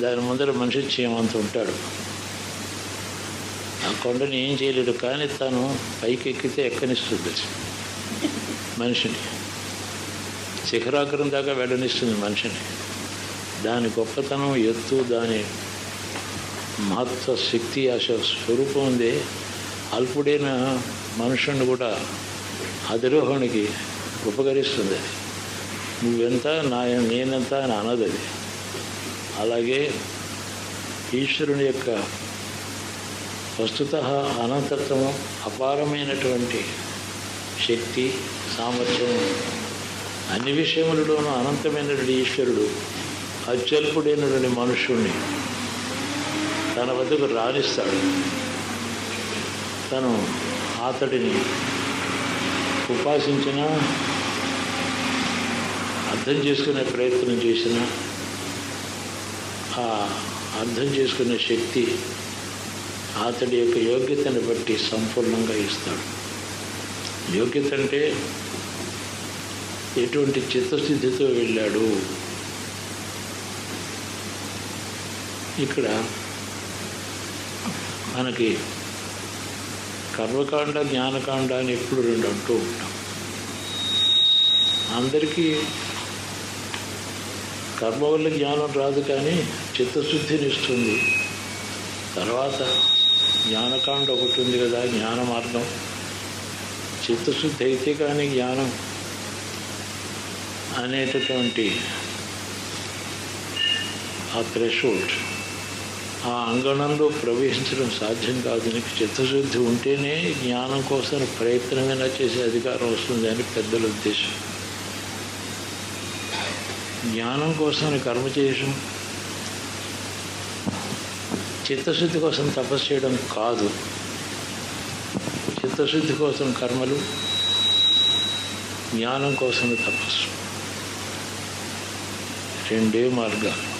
దాని ముందర మనిషి చేయమంత ఉంటాడు. ఆ కొండని ఏం చేయలేడు కానీ తను పైకి ఎక్కితే ఎక్కనిస్తుంది? మనిషిని. శిఖరాగ్రం దాకా వెళ్ళనిస్తుంది మనిషిని. దాని గొప్పతనం ఎత్తు దాని మహత్వ శక్తి ఆశ స్వరూపం ఉంది. అల్పుడైన మనుషుని కూడా అధిరోహణకి ఉపకరిస్తుంది అది. నువ్వెంత నా నేనెంత అని అనదది అది. అలాగే ఈశ్వరుని యొక్క వస్తుత అనంతత్వము అపారమైనటువంటి శక్తి సామర్థ్యం అన్ని విషయములలోనూ అనంతమైనటువంటి ఈశ్వరుడు అత్యల్పుడైనటువంటి మనుషుణ్ణి తన వద్దకు రాణిస్తాడు తను అతడిని ఉపాసించిన అర్థం చేసుకునే ప్రయత్నం చేసిన అర్థం చేసుకునే శక్తి అతడి యొక్క యోగ్యతను బట్టి సంపూర్ణంగా ఇస్తాడు. యోగ్యత అంటే ఎటువంటి చిత్తశుద్ధితో వెళ్ళాడు. ఇక్కడ మనకి కర్మకాండ జ్ఞానకాండ అని ఎప్పుడు రెండు అంటూ ఉంటాం. అందరికీ కర్మ వల్ల జ్ఞానం రాదు కానీ చిత్తశుద్ధిని ఇస్తుంది తర్వాత జ్ఞానకాండ ఒకటి ఉంది కదా జ్ఞాన మార్గం. చిత్తశుద్ధి అయితే కానీ జ్ఞానం అనేటటువంటి ఆ థ్రెషోల్డ్ ఆ అంగణంలో ప్రవేశించడం సాధ్యం కాదు. నీకు చిత్తశుద్ధి ఉంటేనే జ్ఞానం కోసం ప్రయత్నమైనా చేసే అధికారం వస్తుంది అని పెద్దల ఉద్దేశం. జ్ఞానం కోసం కర్మ చేయడం చిత్తశుద్ధి కోసం తపస్సు చేయడం కాదు. చిత్తశుద్ధి కోసం కర్మలు జ్ఞానం కోసం తపస్సు. రెండే మార్గాలు.